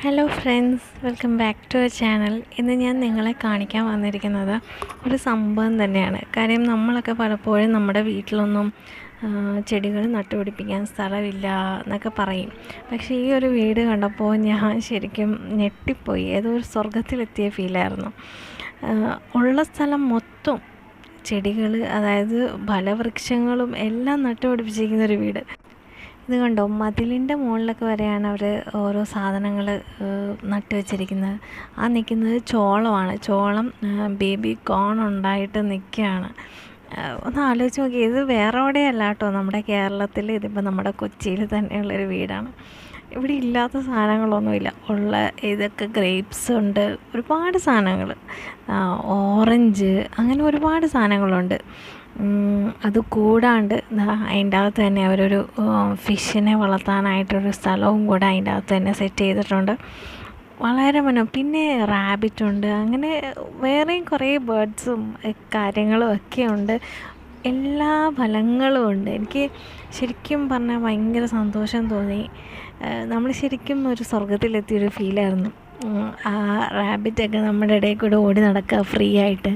Hello friends welcome back to our channel ഇന്ന് ഞാൻ നിങ്ങളെ കാണിക്കാൻ വന്നിരിക്കുന്നത് ഒരു സംഭവം തന്നെയാണ്. കാര്യം നമ്മളൊക്കെ പലപ്പോഴും നമ്മുടെ വീട്ടിലൊന്നും ചെടികൾ നട്ടുപിടിപ്പിക്കാൻ സ്ഥലമില്ല എന്നൊക്കെ പറയും. പക്ഷേ ഈ ഒരു വീട് കണ്ടപ്പോൾ ഞാൻ ശരിക്കും ഞെട്ടിപ്പോയി. ഏതോ ഒരു സ്വർഗത്തിലെത്തിയ ഫീലായിരുന്നു. ഉള്ള സ്ഥലം മൊത്തം ചെടികൾ അതായത് ഫലവൃക്ഷങ്ങളും എല്ലാം നട്ടുപിടിപ്പിച്ചിരിക്കുന്ന ഒരു വീട്. ഇത് കണ്ടോ? മതിലിന്റെ മുകളിലൊക്കെ വരെയാണ് അവർ ഓരോ സാധനങ്ങൾ നട്ടു വെച്ചിരിക്കുന്നത്. ആ നിൽക്കുന്നത് ചോളമാണ്. ചോളം ബേബി കോൺ ഉണ്ടായിട്ട് നിൽക്കുകയാണ് ഒന്ന് ആലോചിച്ച് നോക്കി. ഇത് വേറെ കേട്ടോ നമ്മുടെ കേരളത്തിൽ ഇതിപ്പോൾ നമ്മുടെ കൊച്ചിയിൽ തന്നെയുള്ളൊരു വീടാണ്. ഇവിടെ ഇല്ലാത്ത സാധനങ്ങളൊന്നുമില്ല. ഉള്ള ഇതൊക്കെ ഗ്രേപ്സ് ഉണ്ട്. ഒരുപാട് സാധനങ്ങൾ. ഓറഞ്ച് അങ്ങനെ ഒരുപാട് സാധനങ്ങളുണ്ട്. അത് കൂടാണ്ട് അതിന്റെ അകത്ത് തന്നെ അവരൊരു ഫിഷിനെ വളർത്താനായിട്ടൊരു സ്ഥലവും കൂടെ അതിന്റെ അകത്ത് തന്നെ സെറ്റ് ചെയ്തിട്ടുണ്ട്. വളരെ മനോ പിന്നെ റാബിറ്റ് ഉണ്ട്. അങ്ങനെ വേറെയും കുറേ ബേർഡ്സും കാര്യങ്ങളും ഒക്കെ ഉണ്ട്. എല്ലാ ഫലങ്ങളും ഉണ്ട്. എനിക്ക് ശരിക്കും പറഞ്ഞാൽ ഭയങ്കര സന്തോഷം തോന്നി. നമ്മൾ ശരിക്കും ഒരു സ്വർഗത്തിലെത്തിയൊരു ഫീലായിരുന്നു ആ റാബിറ്റൊക്കെ നമ്മുടെ ഇടയിൽ കൂടെ ഓടി നടക്കുക ഫ്രീ ആയിട്ട്.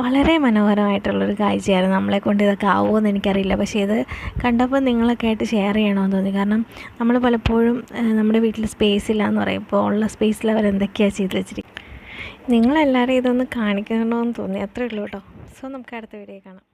വളരെ മനോഹരമായിട്ടുള്ളൊരു കാഴ്ചയായിരുന്നു. നമ്മളെ കൊണ്ട് ഇതൊക്കെ ആവുമെന്ന് എനിക്കറിയില്ല. പക്ഷേ ഇത് കണ്ടപ്പോൾ നിങ്ങളൊക്കെ ആയിട്ട് ഷെയർ ചെയ്യണമെന്ന് തോന്നി. കാരണം നമ്മൾ പലപ്പോഴും നമ്മുടെ വീട്ടിൽ സ്പേസ് ഇല്ല എന്ന് പറയും. ഇപ്പോൾ ഉള്ള സ്പേസിൽ അവർ എന്തൊക്കെയാണ് ചെയ്ത് വെച്ചിരിക്കുന്നത് നിങ്ങളെല്ലാവരും ഇതൊന്ന് കാണിക്കണമെന്ന് തോന്നി. അത്രേ ഉള്ളൂ കേട്ടോ. സോ നമുക്ക് അടുത്ത വീഡിയോ കാണാം.